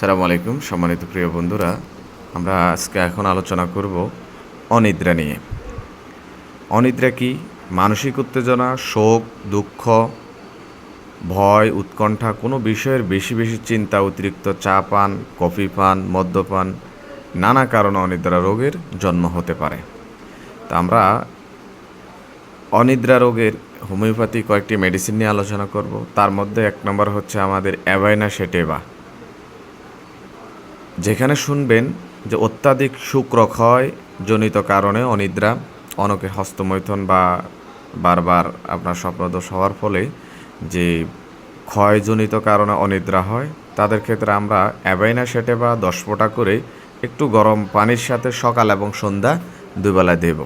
সালামু আলাইকুম, সম্মানিত প্রিয় বন্ধুরা। আমরা আজকে এখন আলোচনা করব অনিদ্রা নিয়ে। অনিদ্রা কি? মানসিক উত্তেজনা, শোক, দুঃখ, ভয়, উৎকণ্ঠা, কোনো বিষয়ের বেশি বেশি চিন্তা, অতিরিক্ত চা পান, কফি পান মদ্যপান নানা কারণে অনিদ্রা রোগের জন্ম হতে পারে। তা আমরা অনিদ্রা রোগের হোমিওপ্যাথি কয়েকটি মেডিসিন নিয়ে আলোচনা করব। তার মধ্যে এক নম্বর হচ্ছে আমাদের অ্যাভাইনা সেটেবা। যেখানে শুনবেন যে অত্যাধিক শুক্রক্ষয় জনিত কারণে অনিদ্রা, অনেকে হস্তমৈথন বা বারবার আপনার স্বপ্নদোষ হওয়ার ফলে যে ক্ষয়জনিত কারণে অনিদ্রা হয়, তাদের ক্ষেত্রে আমরা অ্যাবাইনা সেটে বা দশ ফোঁটা করে একটু গরম পানির সাথে সকাল এবং সন্ধ্যা দুবেলা দেব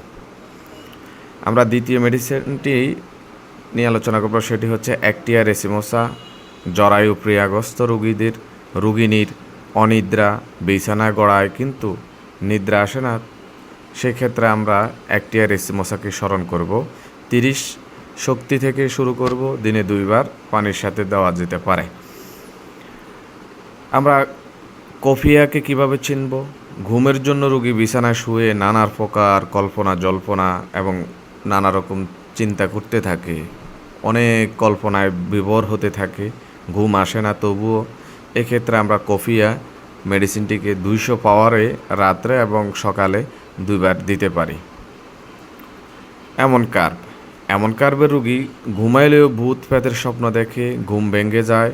আমরা দ্বিতীয় মেডিসিনটি নিয়ে আলোচনা করব, সেটি হচ্ছে অ্যাক্টিয়া রেসিমোসা জরায়ু প্রিয়াগ্রস্ত রুগীদের রোগিনীর অনিদ্রা, বিছানা গড়ায় কিন্তু নিদ্রা আসে না। সেক্ষেত্রে আমরা অ্যাক্টিয়া রেসিমোসাকে স্মরণ করব। তিরিশ শক্তি থেকে শুরু করব, দিনে দুইবার পানির সাথে দেওয়া যেতে পারে। আমরা কফিয়াকে কীভাবে চিনব? ঘুমের জন্য রোগী বিছানায় শুয়ে নানা প্রকার কল্পনা, জল্পনা এবং নানা রকম চিন্তা করতে থাকে। অনেক কল্পনায় বিভোর হতে থাকে। ঘুম আসে না, তবুও এক্ষেত্রে আমরা কফিয়া মেডিসিনটিকে দুইশো পাওয়ারে রাত্রে এবং সকালে দুইবার দিতে পারি। এমন কার্ভ এমন কার্ভের রুগী ঘুমাইলেও ভূত প্রেতের স্বপ্ন দেখে ঘুম ভেঙে যায়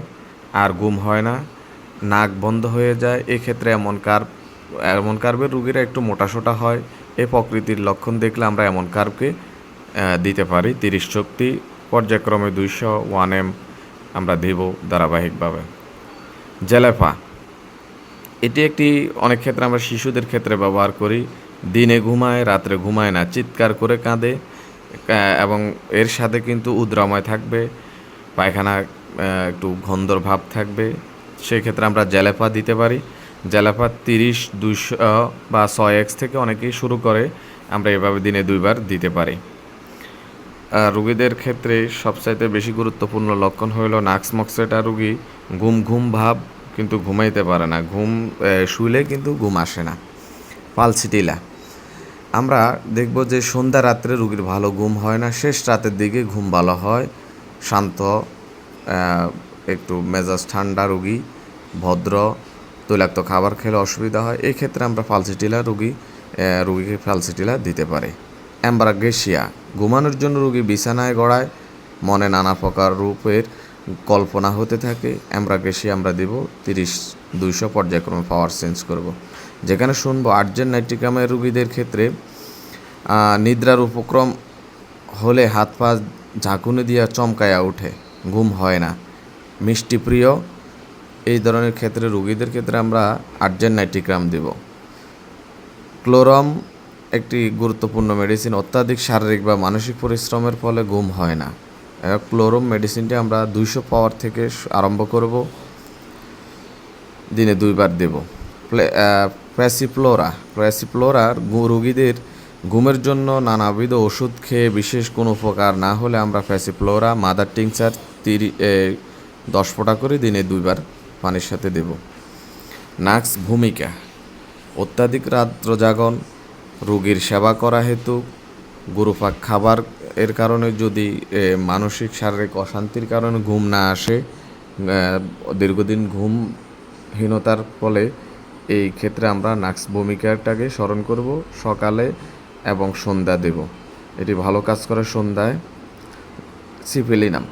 আর ঘুম হয় না নাক বন্ধ হয়ে যায়। এক্ষেত্রে এমন কার্ভ এমন কার্ভের রুগীরা একটু মোটাসোটা হয়। এ প্রকৃতির লক্ষণ দেখলে আমরা এমন কার্ভকে আহ, দিতে পারি। তিরিশ শক্তি পর্যায়ক্রমে দুইশো ওয়ান এম আমরা দেব ধারাবাহিকভাবে। জেলেফা। এটি একটি অনেক ক্ষেত্রে আমরা শিশুদের ক্ষেত্রে ব্যবহার করি। দিনে ঘুমায়, রাত্রে ঘুমায় না, চিৎকার করে কাঁদে এবং এর সাথে কিন্তু উদ্রাময় থাকবে, পায়খানা একটু গন্ধর ভাব থাকবে। সেক্ষেত্রে আমরা জেলেপা দিতে পারি। জেলেপা তিরিশ, দুইশো বা ছয় এক্স থেকে অনেকেই শুরু করে। আমরা এভাবে দিনে দুইবার দিতে পারি। রুগীদের ক্ষেত্রে সবচাইতে বেশি গুরুত্বপূর্ণ লক্ষণ হইল নাক্স মক্সেটা রুগী ঘুম ঘুম ভাব কিন্তু ঘুমাইতে পারে না। ঘুম শুইলে কিন্তু ঘুম আসে না। পালসিটিলা। আমরা দেখব যে সন্ধ্যা রাত্রে রুগীর ভালো ঘুম হয় না। শেষ রাতের দিকে ঘুম ভালো হয়। শান্ত একটু মেজাজ ঠান্ডা রুগী, ভদ্র, তৈলাক্ত খাবার খেলে অসুবিধা হয়। এই ক্ষেত্রে আমরা ফালসিটিলা রুগী রুগীকে ফালসিটিলা দিতে পারি। অ্যাম্বারাগেশিয়া ঘুমানোর জন্য রুগী বিছানায় গড়ায়, মনে নানা প্রকার রূপের কল্পনা হতে থাকে অ্যাম্ব্রাগেশিয়া আমরা দেব, তিরিশ, দুইশো পর্যায়ক্রমে পাওয়ার চেঞ্জ করব। যেখানে শুনব আর্জেন্ট নাইট্রিকামের রুগীদের ক্ষেত্রে নিদ্রার উপক্রম হলে হাত পা ঝাঁকুনি দিয়া চমকায়া ওঠে, ঘুম হয় না। মিষ্টি প্রিয়, এই ধরনের ক্ষেত্রে রুগীদের ক্ষেত্রে আমরা আর্জেন্ট নাইট্রিগ্রাম দেব। ক্লোরম একটি গুরুত্বপূর্ণ মেডিসিন অত্যাধিক শারীরিক বা মানসিক পরিশ্রমের ফলে ঘুম হয় না। ক্লোরম মেডিসিনটি আমরা দুইশো পাওয়ার থেকে আরম্ভ করব। দিনে দুইবার দেব। প্লে- আহ, প্যাসিফ্লোরা প্যাসিফ্লোরার গু- রোগীদের ঘুমের জন্য নানাবিধ ওষুধ খেয়ে বিশেষ কোনো উপকার না হলে আমরা প্যাসিফ্লোরা মাদার টিংচার তিরি দশ ফোঁটা করে দিনে দুইবার পানির সাথে দেব। নাক্স ভূমিকা অত্যাধিক রাত্র জাগন রোগীর সেবা করা হেতু গুরুপাক খাবার এর কারণে যদি মানসিক, শারীরিক অশান্তির কারণে ঘুম না আসে দীর্ঘদিন ঘুমহীনতার ফলে এই ক্ষেত্রে আমরা নাক্স ভূমিকাটাকে স্মরণ করব সকালে এবং সন্ধ্যা দেব। এটি ভালো কাজ করে সন্ধ্যায়। সিপিলিনাম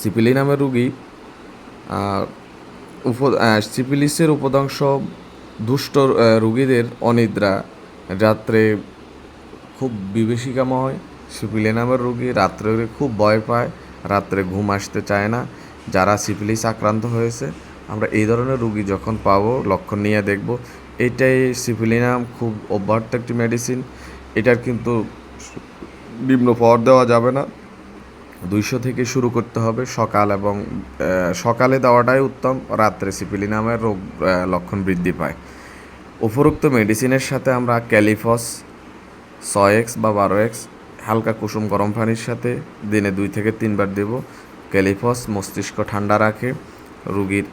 সিপিলিনামের রুগী উপ সিপিলিসের উপদংশ দুষ্ট রুগীদের অনিদ্রা, রাত্রে খুব বিভীষিকাময় সিপিলি নামের রোগী রাত্রে খুব ভয় পায়, রাত্রে ঘুম আসতে চায় না। যারা সিপিলিস আক্রান্ত হয়েছে, আমরা এই ধরনের রুগী যখন পাবো, লক্ষণ নিয়ে দেখব। এটাই সিপিলিনাম খুব অব্যাহত একটি মেডিসিন এটার কিন্তু নিম্ন পাওয়ার দেওয়া যাবে না। দুইশো থেকে শুরু করতে হবে সকাল এবং সকালে দেওয়াটাই উত্তম। রাত্রে সিপিলি নামের রোগ লক্ষণ বৃদ্ধি পায়। উপরোক্ত মেডিসিনের সাথে আমরা ক্যালিফস ছয় এক্স বা বারো এক্স, হালকা কুসুম গরম পানির সাথে দিনে দুই থেকে তিনবার দেব। ক্যালিফস মস্তিষ্ক ঠান্ডা রাখে, রুগীর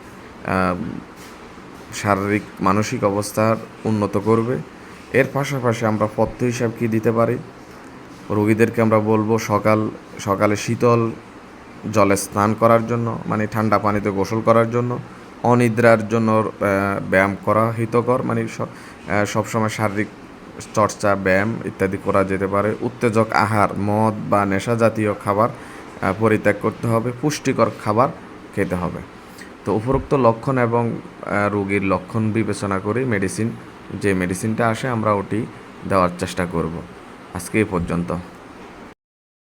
শারীরিক, মানসিক অবস্থার উন্নত করবে। এর পাশাপাশি আমরা পথ্য হিসাব কী দিতে পারি? রোগীদেরকে আমরা বলব সকাল, সকালে শীতল জলে স্নান করার জন্য মানে ঠান্ডা পানিতে গোসল করার জন্য। অনিদ্রার জন্য ব্যায়াম করা হিতকর মানে সবসময় শারীরিক চর্চা, ব্যায়াম ইত্যাদি করা যেতে পারে। উত্তেজক আহার, মদ বা নেশা জাতীয় খাবার পরিত্যাগ করতে হবে। পুষ্টিকর খাবার খেতে হবে। তো উপরোক্ত লক্ষণ এবং রোগীর লক্ষণ বিবেচনা করে মেডিসিন যে মেডিসিনটা আসে আমরা ওটি দেওয়ার চেষ্টা করব। আজকে পর্যন্ত।